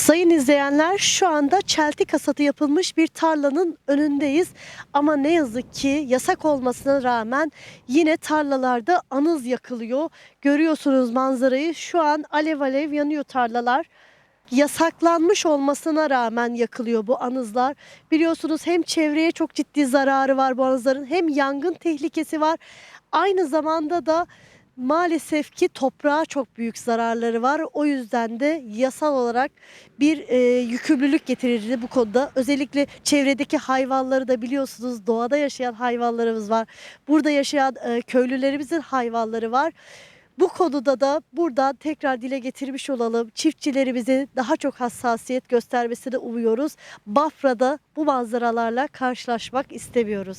Sayın izleyenler şu anda çeltik hasatı yapılmış bir tarlanın önündeyiz. Ama ne yazık ki yasak olmasına rağmen yine tarlalarda anız yakılıyor. Görüyorsunuz manzarayı şu an alev alev yanıyor tarlalar. Yasaklanmış olmasına rağmen yakılıyor bu anızlar. Biliyorsunuz hem çevreye çok ciddi zararı var bu anızların hem yangın tehlikesi var. Aynı zamanda da maalesef ki toprağa çok büyük zararları var. O yüzden de yasal olarak bir e, yükümlülük getirildi bu konuda. Özellikle çevredeki hayvanları da biliyorsunuz doğada yaşayan hayvanlarımız var. Burada yaşayan e, köylülerimizin hayvanları var. Bu konuda da buradan tekrar dile getirmiş olalım. Çiftçilerimizi daha çok hassasiyet göstermesini umuyoruz. Bafra'da bu manzaralarla karşılaşmak istemiyoruz.